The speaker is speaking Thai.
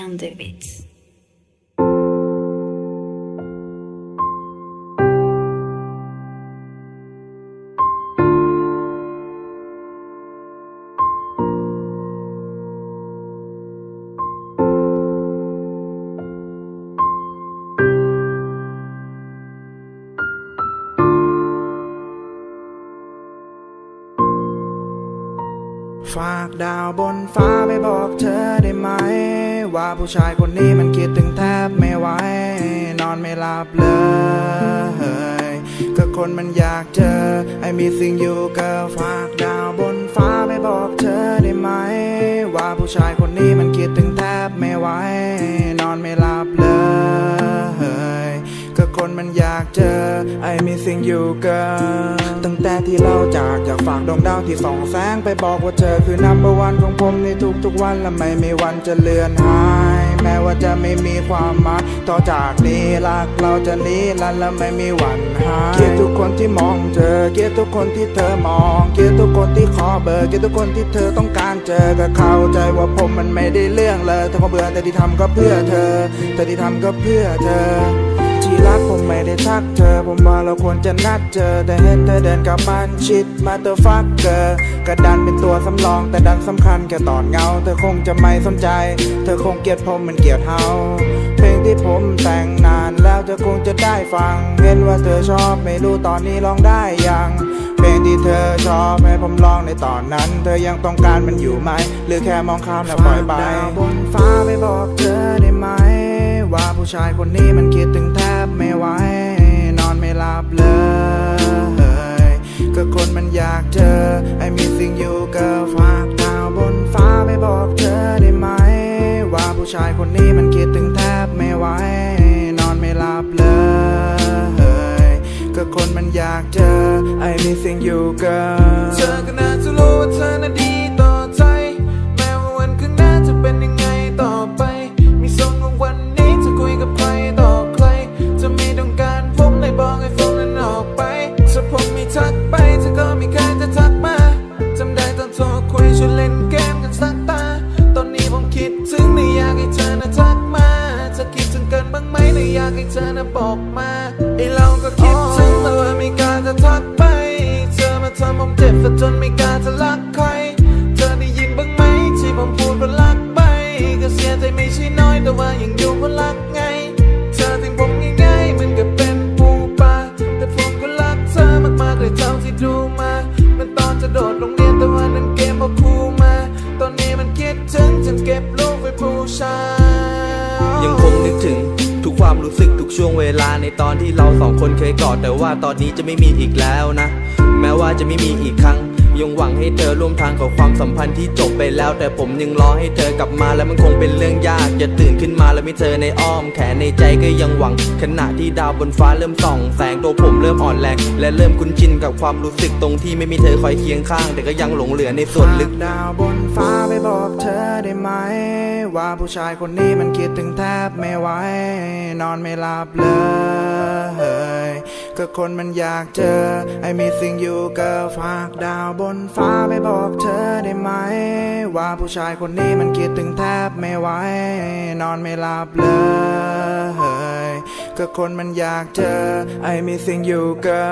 on the beats. ฝากดาวบนฟ้าไปบอกเธอได้ไหม ว่าผู้ชายคนนี้มันคิดถึงแทบไม่ไหวนอนไม่หลับเลยก็คนมันอยากเจอไอ้มีสิ่งอยู่ก็ฝากดาวบนฟ้าไปบอกเธอได้ไหม ว่าผู้ชายากเจอไอ้มีสิ่งอยู่ก็ตั้งแต่ที่เราจากอยากฝากดวงดาวที่ส่องแสงไปบอกว่าเธอคือ number one ของผมในทุกๆวันและไม่มีวันจะเลือนหายแม้ว่าจะไม่มีความหมายต่อจากนี้รักเราจะนี้ลันและไม่มีวันหายเกลียดทุกคนที่มองเธอเกลียดทุกคนที่เธอมองเกลียดทุกคนที่ขอเบอร์เกลียดทุกคนที่เธอต้องการเจอก็เข้าใจว่าผมมันไม่ได้เรื่องเลยแต่พอเบื่อแต่ที่ทำก็เพื่อเธอ แต่ที่ทำก็เพื่อเธอ ไม่ได้ทักเธอ ผมว่าเราควรจะนัดเจอ แต่เห็นเธอเดินกลับบ้านชิดมาเตอร์ฟักเกอร์กระดันเป็นตัวสำรองแต่ดันสำคัญแค่ตอนเงา เธอคงจะไม่สนใจ เธอคงเกลียดผมเหมือนเกลียดเฮาเพลงที่ผมแต่งนานแล้วเธอคงจะได้ฟัง เห็นว่าเธอชอบไม่รู้ตอนนี้ลองได้ยังเพลงที่เธอชอบให้ผมลองในตอนนั้น เธอยังต้องการมันอยู่ไหม หรือแค่มองข้ามแล้วปล่อยไปบนฟ้าไปบอกเธอได้ไหม ว่าผู้ชายคนนี้มันคิดถึงแทบาผู้ชายคนนี้มันคิดถึงแทบไม่ไหว นอนไม่หลับเลย ก็คนมันอยากเจอไอ้มีสิ่ บ้างไหมแต่อยากให้เธอน่ะบอกมาไอเราก็คิดถึงแต่ว่าไม่กล้าจะทักไป เธอมาทำผมเจ็บซะจนไม่กล้าจะรักใคร เธอได้ยินบ้างไหมที่ผมพูดว่ารักไป ก็เสียใจไม่ใช่น้อยแต่ว่ายังอยู่ก็รักไง เธอทิ้งผมง่ายๆเหมือนกับเป็นปูปลาแต่ผมก็รักเธอมากๆเลยเท่าที่ดูมามันตอนจะโดดโรงเรียนแต่ว่านั้นเกมพอครูมา ตอนนี้มันคิดถึงจนเก็บลูกไว้ผู้ชายยังคงนึกถึง ความรู้สึกทุกช่วงเวลาในตอนที่เราสองคนเคยกอดแต่ว่าตอนนี้จะไม่มีอีกแล้วนะ แม้ว่าจะไม่มีอีกครั้ง ยังหวังให้เธอร่วมทางกับความสัมพันธ์ที่จบไปแล้ว แต่ผมยังรอให้เธอกลับมาแล้วมันคงเป็นเรื่องยากจะตื่นขึ้นมาแล้วไม่เธอในอ้อมแขนในใจก็ยังหวัง ขณะที่ดาวบนฟ้าเริ่มส่องแสงตัวผมเริ่มอ่อนแรงและเริ่มคุ้นชินกับความรู้สึกตรงที่ไม่มีเธอคอยเคียงข้าง แต่ก็ยังหลงเหลือในส่วนลึกดาวบนฟ้าไปบอกเธอได้ไหม ว่าผู้ชายคนนี้มันคิดถึงแทบไม่ไหวนอนไม่หลับเลย ก็คนมันอยากเจอไอ้มีสิ่งอยู่ก็ฝากดาวบนฟ้าไปบอกเธอได้ไหม ว่าผู้ชายคนนี้มันคิดถึงแทบไม่ไหวนอนไม่หลับเลยก็คนมันอยากเจอไอ้มีสิ่งอยู่ก็